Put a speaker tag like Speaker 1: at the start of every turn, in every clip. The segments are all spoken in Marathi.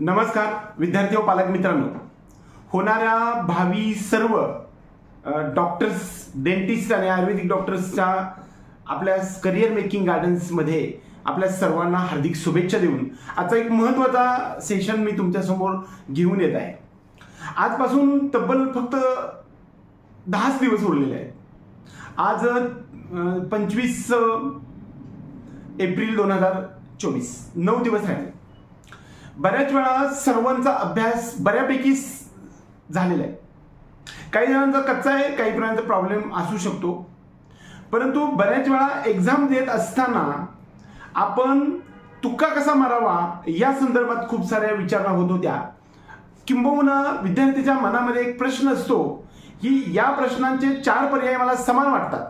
Speaker 1: नमस्कार विद्यार्थी व पालक मित्रांनो. होणाऱ्या भावी सर्व डॉक्टर्स डेंटिस्ट आणि आयुर्वेदिक डॉक्टर्सच्या आपल्या करिअर मेकिंग गार्डन्समध्ये आपल्या सर्वांना हार्दिक शुभेच्छा देऊन आजचा एक महत्त्वाचा सेशन मी तुमच्यासमोर घेऊन येत आहे. आजपासून तब्बल फक्त दहाच दिवस उरलेले आहेत. आज पंचवीस एप्रिल दोन हजार चोवीस. नऊ दिवस राहिले. बऱ्याच वेळा सर्वांचा अभ्यास बऱ्यापैकी झालेला आहे. काही जणांचा कच्चा आहे काही जणांचा प्रॉब्लेम असू शकतो. परंतु बऱ्याच वेळा एक्झाम देत असताना आपण तुक्का कसा मारावा या संदर्भात खूप साऱ्या विचारणा होत होत्या. किंबहुना विद्यार्थ्याच्या मनामध्ये एक प्रश्न असतो की या प्रश्नांचे चार पर्याय मला समान वाटतात.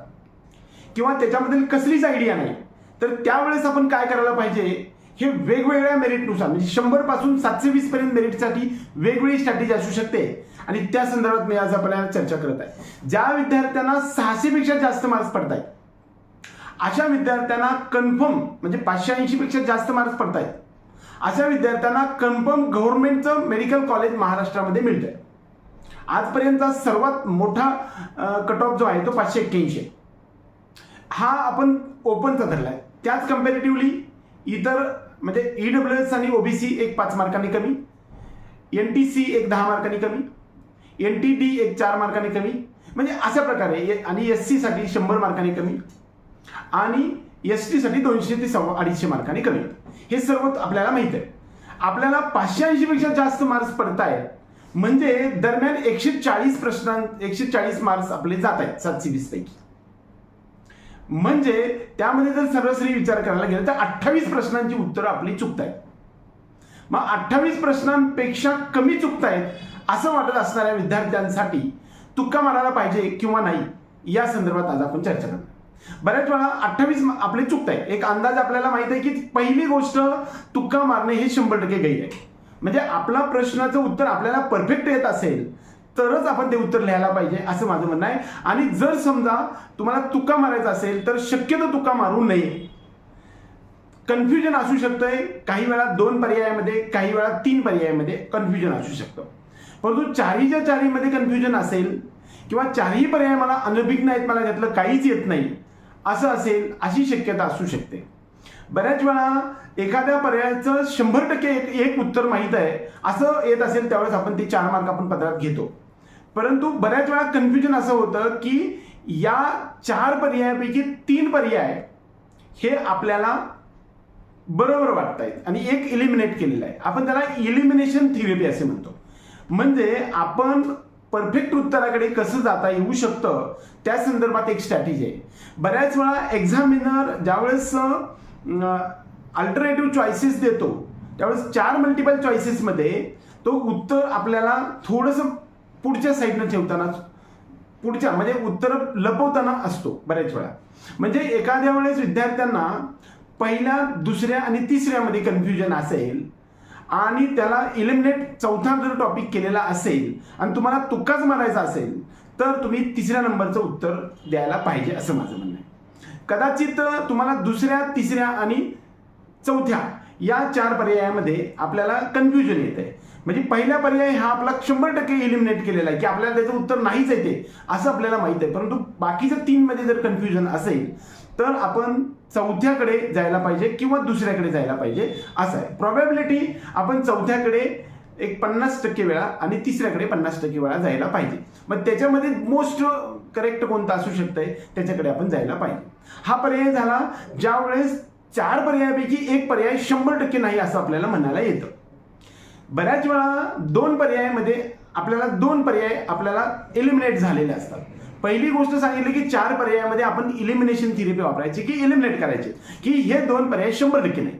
Speaker 1: किंवा त्याच्यामधील कसलीच आयडिया नाही. तर त्यावेळेस आपण काय करायला पाहिजे? हे वेगवेगळ्या मेरिटनुसार म्हणजे शंभरपासून सातशे वीस पर्यंत मेरिटसाठी वेगवेगळी स्ट्रॅटेजी असू शकते. आणि त्या संदर्भात मी आज आपल्याला चर्चा करत आहे. ज्या विद्यार्थ्यांना सहाशे पेक्षा जास्त मार्क्स पडत आहेत अशा विद्यार्थ्यांना कन्फर्म म्हणजे पाचशे ऐंशी पेक्षा जास्त मार्क्स पडतायत. अशा विद्यार्थ्यांना कन्फर्म गव्हर्नमेंटचं मेडिकल कॉलेज महाराष्ट्रामध्ये मिळतंय. आजपर्यंतचा सर्वात मोठा कट ऑफ जो आहे तो पाचशे एक्क्याऐंशी हा आपण ओपनचा धरलाय. त्याच कम्पॅरेटिव्हली इतर म्हणजे ईडब्ल्यू एस आणि ओबीसी एक पाच मार्कांनी कमी. एन टी सी एक दहा मार्कांनी कमी. एन टी डी एक चार मार्कांनी कमी. म्हणजे अशा प्रकारे ए- आणि एस सी साठी शंभर मार्कांनी कमी. आणि एस टी साठी दोनशे ते सव्वा अडीचशे मार्कांनी कमी. हे सर्व आपल्याला माहीत आहे. आपल्याला पाचशे ऐंशी पेक्षा जास्त मार्क्स पडत आहेत म्हणजे दरम्यान एकशे चाळीस प्रश्नां एकशे चाळीस मार्क्स आपले जात आहेत सातशे वीस पैकी. म्हणजे त्यामध्ये जर सरासरी विचार करायला गेलं तर अठ्ठावीस प्रश्नांची उत्तरं आपली चुकतायत. मग अठ्ठावीस प्रश्नांपेक्षा कमी चुकतायत असं वाटत असणाऱ्या विद्यार्थ्यांसाठी तुक्का मारायला पाहिजे किंवा नाही या संदर्भात आज आपण चर्चा करणार. बऱ्याच वेळा अठ्ठावीस आपले चुकतायत. एक अंदाज आपल्याला माहीत आहे की पहिली गोष्ट तुक्का मारणे हे शंभर टक्के गैर आहे. म्हणजे आपला प्रश्नाचं उत्तर आपल्याला परफेक्ट येत असेल तरच आपण ते उत्तर लिहायला पाहिजे असं माझं म्हणणं आहे. आणि जर समजा तुम्हाला तुका मारायचा असेल तर शक्यतो तुका मारू नये. कन्फ्युजन असू शकतंय काही वेळा दोन पर्यायामध्ये काही वेळा तीन पर्यायामध्ये कन्फ्युजन असू शकतं. परंतु चारीच्या चारीमध्ये कन्फ्युजन असेल किंवा चारही पर्याय मला अनभिज्ञ आहेत मला त्यातलं काहीच येत नाही असं असेल अशी शक्यता असू शकते. बऱ्याच वेळा एखाद्या पर्यायाचं शंभर टक्के एक एक उत्तर माहीत आहे असं येत असेल त्यावेळेस आपण ते चार मार्क आपण पत्रात घेतो. परंतु बऱ्याच वेळा कन्फ्युजन असं होतं की या चार पर्यायापैकी तीन पर्याय हे आपल्याला बरोबर वाटतायत. आणि एक इलिमिनेट केलेलं आहे. आपण त्याला इलिमिनेशन थिरेपी असे म्हणतो. म्हणजे आपण परफेक्ट उत्तराकडे कसं जाता येऊ शकतं त्या संदर्भात एक स्ट्रॅटेजी आहे. बऱ्याच वेळा एक्झामिनर ज्यावेळेस अल्टरनेटिव्ह चॉईसेस देतो त्यावेळेस चार मल्टिपल चॉईसेसमध्ये तो उत्तर आपल्याला थोडंसं पुढच्या साईडनं ठेवतानाच पुढच्या म्हणजे उत्तर लपवताना असतो बऱ्याच वेळा. म्हणजे एखाद्या वेळेस विद्यार्थ्यांना पहिल्या दुसऱ्या आणि तिसऱ्यामध्ये कन्फ्युजन असेल आणि त्याला इलिमिनेट चौथा जर टॉपिक केलेला असेल आणि तुम्हाला तुक्काच मारायचा असेल तर तुम्ही तिसऱ्या नंबरचं उत्तर द्यायला पाहिजे असं माझं म्हणणं आहे. कदाचित तुम्हाला दुसऱ्या तिसऱ्या आणि चौथ्या या चार पर्यायामध्ये आपल्याला कन्फ्युजन येत आहे म्हणजे पहिला पर्याय हा आपला शंभर टक्के इलिमिनेट केलेला आहे की आपल्याला त्याचं उत्तर नाहीच येते असं आपल्याला माहीत आहे. परंतु बाकीच्या तीनमध्ये जर कन्फ्युजन असेल तर आपण चौथ्याकडे जायला पाहिजे किंवा दुसऱ्याकडे जायला पाहिजे असं आहे. प्रॉबॅबिलिटी आपण चौथ्याकडे एक पन्नास टक्के वेळा आणि तिसऱ्याकडे पन्नास टक्के वेळा जायला पाहिजे. मग त्याच्यामध्ये मोस्ट करेक्ट कोणता असू शकतंय त्याच्याकडे आपण जायला पाहिजे. हा पर्याय झाला ज्यावेळेस चार पर्यायापैकी एक पर्याय शंभर टक्के नाही असं आपल्याला म्हणायला येतं. बऱ्याच वेळा दोन पर्यायामध्ये आपल्याला दोन पर्याय आपल्याला एलिमिनेट झालेले असतात. पहिली गोष्ट सांगितली की चार पर्यायामध्ये आपण इलिमिनेशन थेरपी वापरायची की एलिमिनेट करायचे. की हे दोन पर्याय शंभर टक्के नाही.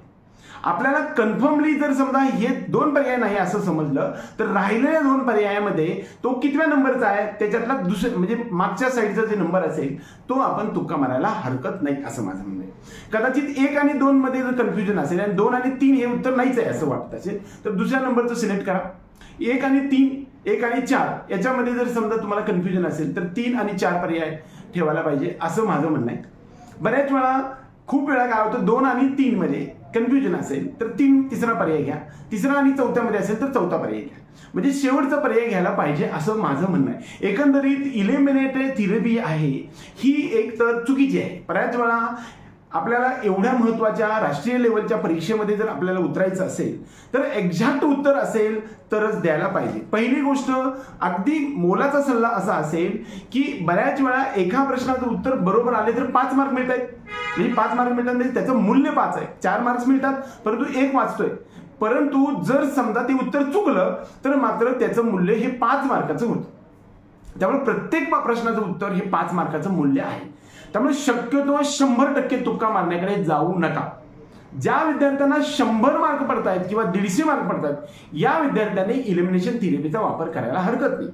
Speaker 1: आपल्याला कन्फर्मली जर समजा हे दोन पर्याय नाही असं समजलं तर राहिलेल्या दोन पर्यायामध्ये तो कितव्या नंबरचा आहे त्याच्यातला दुसरं म्हणजे मागच्या साईडचा जे नंबर असेल तो आपण तुक्का मारायला हरकत नाही असं माझं म्हणणं आहे. कदाचित एक आणि दोन मध्ये जर कन्फ्युजन असेल आणि दोन आणि तीन हे उत्तर नाहीच आहे असं वाटत असेल तर दुसऱ्या नंबरचं सिलेक्ट करा. एक आणि तीन एक आणि चार याच्यामध्ये जर समजा तुम्हाला कन्फ्युजन असेल तर तीन आणि चार पर्याय ठेवायला पाहिजे असं माझं म्हणणं आहे. बऱ्याच वेळा खूप वेळा काय होतं दोन आणि तीन मध्ये कन्फ्युजन असेल तर तीन तिसरा पर्याय घ्या. तिसरा आणि चौथ्यामध्ये असेल तर चौथा पर्याय घ्या. म्हणजे शेवटचा पर्याय घ्यायला पाहिजे असं माझं म्हणणं आहे. एकंदरीत इलिमिनेटेड थेरपी आहे. ही एक तर चुकीची आहे. बऱ्याच वेळा आपल्याला एवढ्या महत्त्वाच्या राष्ट्रीय लेवलच्या परीक्षेमध्ये जर आपल्याला उतरायचं असेल तर एक्झॅक्ट उत्तर असेल तरच द्यायला पाहिजे. पहिली गोष्ट अगदी मोलाचा सल्ला असा असेल की बऱ्याच वेळा एका प्रश्नाचं उत्तर बरोबर आले तर पाच मार्क मिळत आहेत म्हणजे पाच मार्क मिळतात म्हणजे त्याचं मूल्य पाच आहे. चार मार्क्स मिळतात परंतु एक वाचतोय. परंतु जर समजा ते उत्तर चुकलं तर मात्र त्याचं मूल्य हे पाच मार्काचं होतं. त्यामुळे प्रत्येक प्रश्नाचं उत्तर हे पाच मार्काचं मूल्य आहे. त्यामुळे शक्यतो शंभर टक्के तुक्का मारण्याकडे जाऊ नका. ज्या विद्यार्थ्यांना शंभर मार्क पडतायत किंवा दीडशे मार्क पडतात या विद्यार्थ्यांनी इलिमिनेशन थिरेपीचा वापर करायला हरकत नाही.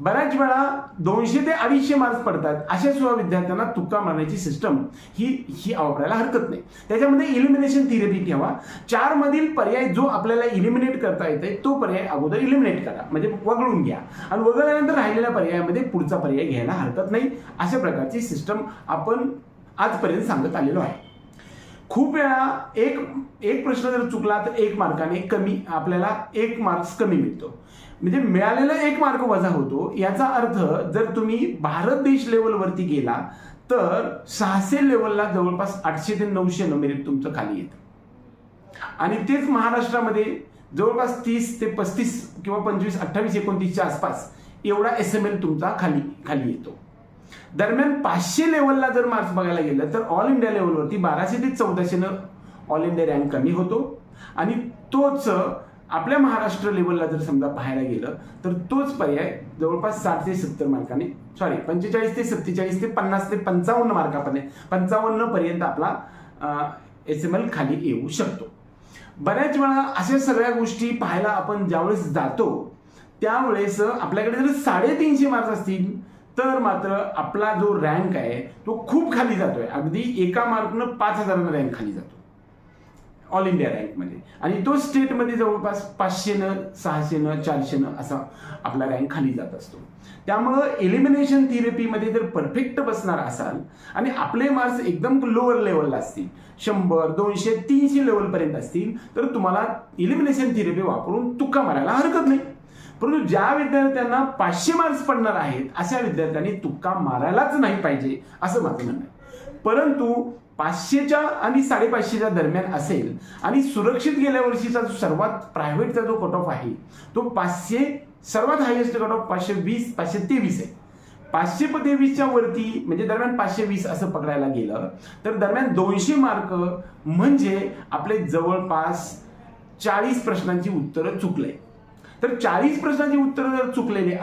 Speaker 1: बऱ्याच वेळा दोनशे ते अडीचशे मार्क्स पडतात. अशा सुद्धा विद्यार्थ्यांना तुक्का मारण्याची सिस्टम ही ही वापरायला हरकत नाही. त्याच्यामध्ये इलिमिनेशन थिअरी ठेवा. चार मधील पर्याय जो आपल्याला इलिमिनेट करता येते तो पर्याय अगोदर इलिमिनेट करा. म्हणजे वगळून घ्या. आणि वगळल्यानंतर राहिलेल्या पर्यायामध्ये पुढचा पर्याय घ्यायला हरकत नाही. अशा प्रकारची सिस्टम आपण आजपर्यंत सांगत आलेलो आहे. खूप वेळा एक एक प्रश्न जर चुकला तर एक मार्काने कमी. आपल्याला एक मार्क्स कमी मिळतो. म्हणजे मिळालेला एक मार्क वजा होतो याचा अर्थ जर तुम्ही भारत देश लेवलवरती गेला तर सहाशे लेवलला जवळपास आठशे ते नऊशे मेरिट तुमचं खाली येतं. आणि तेच महाराष्ट्रामध्ये जवळपास तीस ते पस्तीस किंवा पंचवीस अठ्ठावीस एकोणतीसच्या आसपास एवढा एस एम एल तुमचा खाली खाली येतो. दरम्यान पाचशे लेवलला जर मार्क्स बघायला गेलं तर ऑल इंडिया लेवलवरती बाराशे ते चौदाशेनं ऑल इंडिया रँक कमी होतो. आणि तोच आपल्या महाराष्ट्र लेवलला जर समजा पाहायला गेलं तर तोच पर्याय जवळपास साठ ते सत्तर मार्काने सॉरी पंचेचाळीस ते सत्तेचाळीस ते पन्नास ते पंचावन्न मार्कापर्यंत पंचावन्न पर्यंत आपला एस एम एल खाली येऊ शकतो. बऱ्याच वेळा अशा सगळ्या गोष्टी पाहायला आपण ज्यावेळेस जातो त्यावेळेस आपल्याकडे जर साडेतीनशे मार्क्स असतील तर मात्र आपला जो रँक आहे तो खूप खाली जातोय. अगदी एका मार्कनं पाच हजारांना रँक खाली जातो. ऑल इंडिया रँकमध्ये आणि तो स्टेटमध्ये जवळपास पाचशेनं सहाशेनं चारशेनं असा आपला रँक खाली जात असतो. त्यामुळं एलिमिनेशन थेरपीमध्ये जर परफेक्ट बसणार असाल आणि आपले मार्क्स एकदम लोअर लेवलला असतील शंभर दोनशे तीनशे लेवलपर्यंत असतील तर तुम्हाला इलिमिनेशन थेरपी वापरून तुक्का मारायला हरकत नाही. परंतु ज्या विद्यार्थ्यांना पाचशे मार्क्स पडणार आहेत अशा विद्यार्थ्यांनी तुक्का मारायलाच नाही पाहिजे असं माझं म्हणणं आहे. परंतु पाचशेच्या आणि साडेपाचशेच्या दरम्यान असेल आणि सुरक्षित गेल्या वर्षीचा जो सर्वात प्रायव्हेटचा जो कट ऑफ आहे तो पाचशे सर्वात हायेस्ट कट ऑफ पाचशे वीस पाचशे तेवीस आहे. पाचशे तेवीसच्या वरती म्हणजे दरम्यान पाचशे वीस असं पकडायला गेलं तर दरम्यान दोनशे मार्क म्हणजे आपले जवळपास चाळीस प्रश्नांची उत्तरं चुकले. तर चाळीस प्रश्नांची उत्तरं जर चुकलेले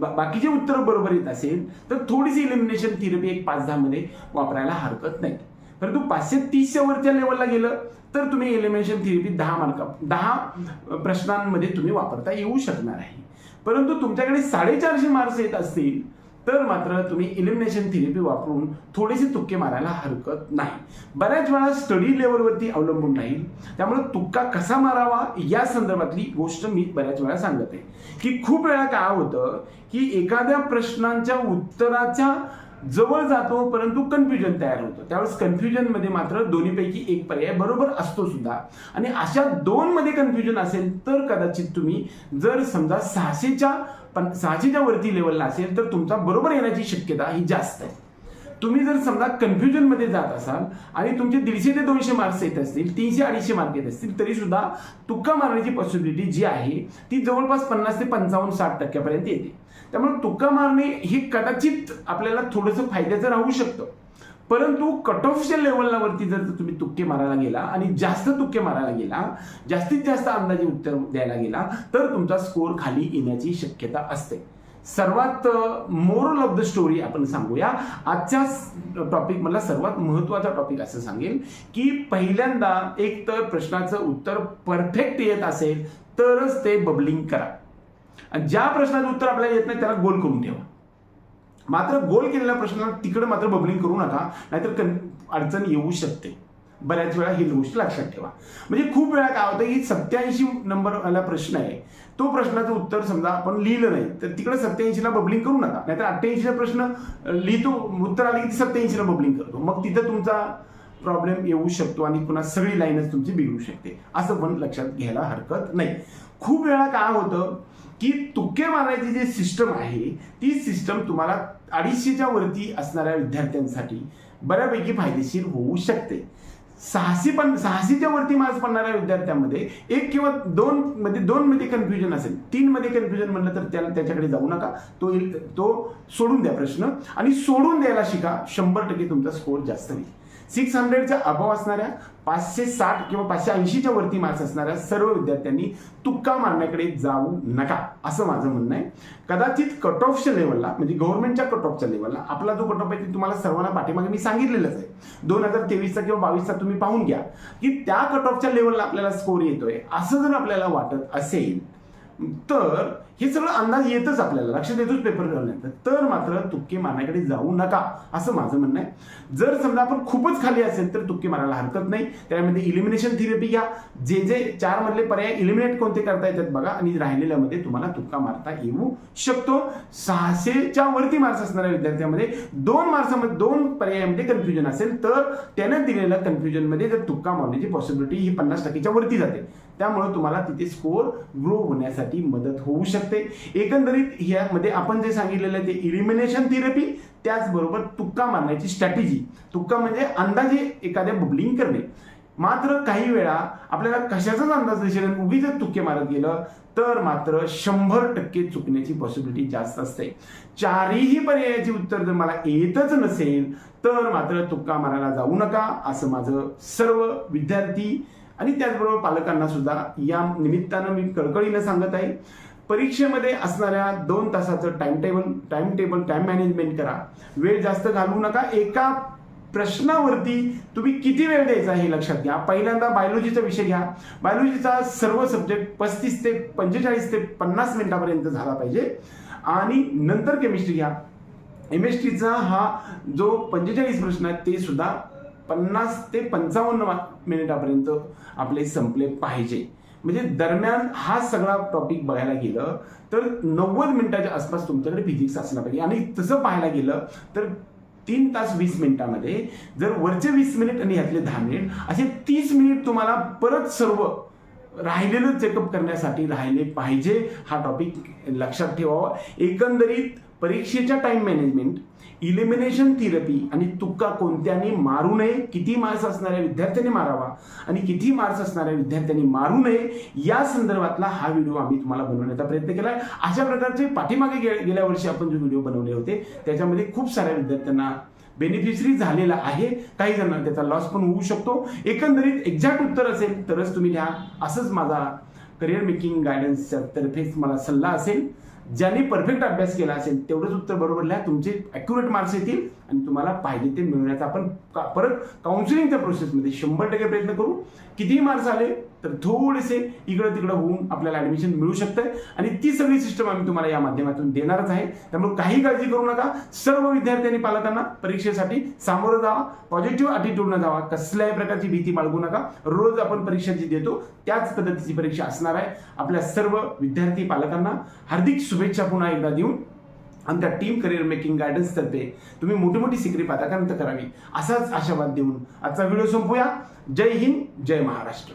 Speaker 1: बाकीचे उत्तरं बरोबर येत असेल तर थोडीशी इलिमिनेशन थिरपी एक पाच दहामध्ये वापरायला हरकत नाही. परंतु पाचशे तीसच्या वरच्या लेवलला गेलं तर तुम्ही एलिमिनेशन थेरपी दहा मार्क दहा प्रश्नांमध्ये तुम्ही वापरता येऊ शकणार आहे. परंतु तुमच्याकडे साडेचारशे मार्क्स येत असतील तर मात्र तुम्ही इलिमिनेशन थेरपी वापरून थोडेसे तुक्के मारायला हरकत नाही. बऱ्याच वेळा स्टडी लेवलवरती अवलंबून राहील. त्यामुळे तुक्का कसा मारावा या संदर्भातली गोष्ट मी बऱ्याच वेळा सांगत. आहे की खूप वेळा काय होतं की एखाद्या प्रश्नांच्या उत्तराच्या जवळ जातो परंतु कन्फ्युजन तयार होतं. त्यावेळेस कन्फ्युजनमध्ये मात्र दोन्हीपैकी एक पर्याय बरोबर असतो सुद्धा. आणि अशा दोन मध्ये कन्फ्युजन असेल तर कदाचित तुम्ही जर समजा सहाशेच्या पण सहाशेच्या वरती लेवलला असेल तर तुमचा बरोबर येण्याची शक्यता ही जास्त आहे. तुम्ही जर समजा कन्फ्युजनमध्ये जात असाल आणि तुमचे दीडशे ते दोनशे मार्क्स येत असतील तीनशे अडीचशे मार्क येत असतील तरी सुद्धा तुक्का मारण्याची पॉसिबिलिटी जी आहे ती जवळपास पन्नास ते पंचावन्न साठ टक्क्यापर्यंत येते. त्यामुळे तुक्का मारणे हे कदाचित आपल्याला थोडंसं फायद्याचं राहू शकतं. परंतु कट ऑफच्या लेवलला वरती जर तुम्ही तुक्के मारायला गेला आणि जास्त तुक्के मारायला गेला जास्तीत जास्त अंदाजे उत्तर द्यायला गेला तर तुमचा स्कोर खाली येण्याची शक्यता असते. सर्वात मोरल ऑफ द स्टोरी आपण सांगूया. आजच्या टॉपिक मधला सर्वात महत्त्वाचा टॉपिक असं सांगेल की पहिल्यांदा एक तर प्रश्नाचं उत्तर परफेक्ट येत असेल तरच ते बबलिंग करा. आणि ज्या प्रश्नाचं उत्तर आपल्याला येत नाही त्याला गोल करून ठेवा. मात्र गोल केलेल्या प्रश्नाला तिकडे मात्र बबलिंग करू नका नाहीतर अडचण येऊ शकते. बऱ्याच वेळा ही गोष्ट लक्षात ठेवा. म्हणजे खूप वेळा काय होतं की सत्याऐंशी नंबर वाला प्रश्न आहे. तो प्रश्नाचं उत्तर समजा आपण लिहिलं नाही तर तिकडे सत्याऐंशीला बबलिंग करू नका. नाहीतर अठ्ठ्याऐंशीचा प्रश्न लिहितो उत्तर आले की सत्याऐंशीला बबलिंग करतो. मग तिथं तुमचा प्रॉब्लेम येऊ शकतो आणि पुन्हा सगळी लाईनच तुमची बिघडू शकते. असं पण लक्षात घ्यायला हरकत नाही. खूप वेळा काय होतं की तुक्के मारायची जी सिस्टम आहे ती सिस्टम तुम्हाला अडीचशेच्या वरती असणाऱ्या विद्यार्थ्यांसाठी बऱ्यापैकी फायदेशीर होऊ शकते. सहाशे पण सहाशेच्या वरती मार्क्स पडणाऱ्या विद्यार्थ्यांमध्ये एक किंवा दोन मध्ये दोन मध्ये कन्फ्युजन असेल. तीन मध्ये कन्फ्युजन म्हणलं तर त्याला त्याच्याकडे जाऊ नका. तो तो सोडून द्या प्रश्न. आणि सोडून द्यायला शिका. शंभर टक्के तुमचा स्कोर जास्त नाही. सिक्स हंड्रेडच्या अभाव असणाऱ्या पाचशे साठ किंवा पाचशे ऐंशीच्या वरती मार्क्स असणाऱ्या सर्व विद्यार्थ्यांनी तुक्का मारण्याकडे जाऊ नका असं माझं म्हणणं आहे. कदाचित कट ऑफच्या लेवलला म्हणजे गव्हर्नमेंटच्या कट ऑफच्या लेवलला आपला जो कट ऑफ आहे ते तुम्हाला सर्वांना पाठीमागे मी सांगितलेलंच आहे. दोन हजार तेवीसचा किंवा बावीसचा तुम्ही पाहून घ्या की त्या कट ऑफच्या लेवलला आपल्याला स्कोर येतोय असं जर आपल्याला वाटत असेल तर हे सगळं अंदाज येतच आपल्याला. लक्षात येतोच पेपर घालण्यात तर मात्र तुक्के मारण्याकडे जाऊ नका असं माझं म्हणणं आहे. जर समजा आपण खूपच खाली असेल तर तुक्के मारायला हरकत नाही. त्यामध्ये इलिमिनेशन थेरपी घ्या. जे जे चार मधले पर्याय इलिमिनेट कोणते करता येतात बघा. आणि राहिलेल्यामध्ये तुम्हाला तुक्का मारता येऊ शकतो. सहाशेच्या वरती मार्क्स असणाऱ्या विद्यार्थ्यांमध्ये दोन मार्क्समध्ये दोन पर्यायामध्ये कन्फ्युजन असेल तर त्याने दिलेल्या कन्फ्युजनमध्ये जर तुक्का मारण्याची पॉसिबिलिटी ही पन्नास टक्केच्या वरती जाते. त्यामुळे तुम्हाला तिथे स्कोर ग्रो होण्यासाठी मदत होऊ शकते. एकंदरीत यामध्ये आपण जे सांगितलेलं आहे ते इलिमिनेशन थेरपी त्याचबरोबर तुक्का मारण्याची स्ट्रॅटेजी तुक्का म्हणजे अंदाजे एखाद्या बबलिंग करणे. मात्र काही वेळा आपल्याला कशाचाच अंदाज नसेल उगीच जर तुक्के मारत गेलं तर मात्र शंभर टक्के चुकण्याची पॉसिबिलिटी जास्त असते. चारही पर्यायाची उत्तर जर मला येतच नसेल तर मात्र तुक्का मारायला जाऊ नका असं माझं सर्व विद्यार्थी आणि त्याचबरोबर पालकांना सुद्धा या निमित्तानं मी कळकळीनं सांगत आहे परीक्षेमध्ये असणाऱ्या दोन तासाचं time table time table time management करा. वेळ जास्त घालवू नका. एका प्रश्नावरती तुम्ही किती वेळ द्यायचा हे लक्षात घ्या. पहिल्यांदा बायोलॉजीचा विषय घ्या. बायोलॉजीचा सर्व सब्जेक्ट पस्तीस ते पंचेचाळीस ते पन्नास मिनिटापर्यंत झाला पाहिजे. आणि नंतर केमिस्ट्री घ्या. एम एस टीचा हा जो पंचेचाळीस प्रश्न आहेत ते सुद्धा पन्नास ते पंचावन्न मिनिटापर्यंत आपले संपले पाहिजे. म्हणजे दरम्यान हा सगळा टॉपिक बघायला गेलं तर नव्वद मिनिटाच्या आसपास तुमच्याकडे फिजिक्स असला पाहिजे आणि तसं पाहायला गेलं तर तीन तास वीस मिनिटामध्ये जर वरचे वीस मिनिट आणि यातले दहा मिनिट असे तीस मिनिट तुम्हाला परत सर्व राहिलेलं चेकअप करण्यासाठी राहिले पाहिजे. हा टॉपिक लक्षात ठेवावा. एकंदरीत परीक्षेच्या टाइम मॅनेजमेंट इलिमिनेशन थेरपी आणि तुक्का कोणत्यानी मारू नये किती मार्क्स असणाऱ्या विद्यार्थ्यांनी मारावा आणि किती मार्क्स असणाऱ्या विद्यार्थ्यांनी मारू नये या संदर्भातला हा व्हिडिओ आम्ही तुम्हाला बनवण्याचा प्रयत्न केला आहे अशा प्रकारचे पाठीमागे गे- गेल्या वर्षी आपण जे व्हिडिओ बनवले होते त्याच्यामध्ये खूप साऱ्या विद्यार्थ्यांना बेनिफिशरी झालेला आहे. काही जणांना त्याचा लॉस पण होऊ शकतो. एकंदरीत एक्झॅक्ट उत्तर असेल तरच तुम्ही लिहा. असंच माझा करिअर मेकिंग गायडन्सच्या तर्फेच मला सल्ला असेल. ज्यांनी परफेक्ट अभ्यास केला असेल तेवढंच उत्तर बरोबर लिहा. तुमचे अॅक्युरेट मार्क्स येतील. आणि तुम्हाला पाहिजे ते मिळवण्याचा आपण परत काउन्सिलिंगच्या प्रोसेसमध्ये शंभर टक्के प्रयत्न करू. कितीही मार्क्स आले तर थोडेसे इकडं तिकडं होऊन आपल्याला ऍडमिशन मिळू शकतं आणि ती सगळी सिस्टम आम्ही तुम्हाला या माध्यमातून देणारच आहे. त्यामुळे काही काळजी करू नका. सर्व विद्यार्थी आणि पालकांना परीक्षेसाठी सामोरं जावा. पॉझिटिव्ह अटिट्यूडनं जावा. कसल्याही प्रकारची भीती बाळगू नका. रोज आपण परीक्षा जी देतो त्याच पद्धतीची परीक्षा असणार आहे. आपल्या सर्व विद्यार्थी पालकांना हार्दिक शुभेच्छा पुन्हा एकदा देऊन आमच्या टीम करिअर मेकिंग गायडन्स तर्फे तुम्ही मोठी मोठी सिक्री पदाकांत करावी. असाच आशावाद देऊन आजचा व्हिडिओ संपूया. जय हिंद जय महाराष्ट्र.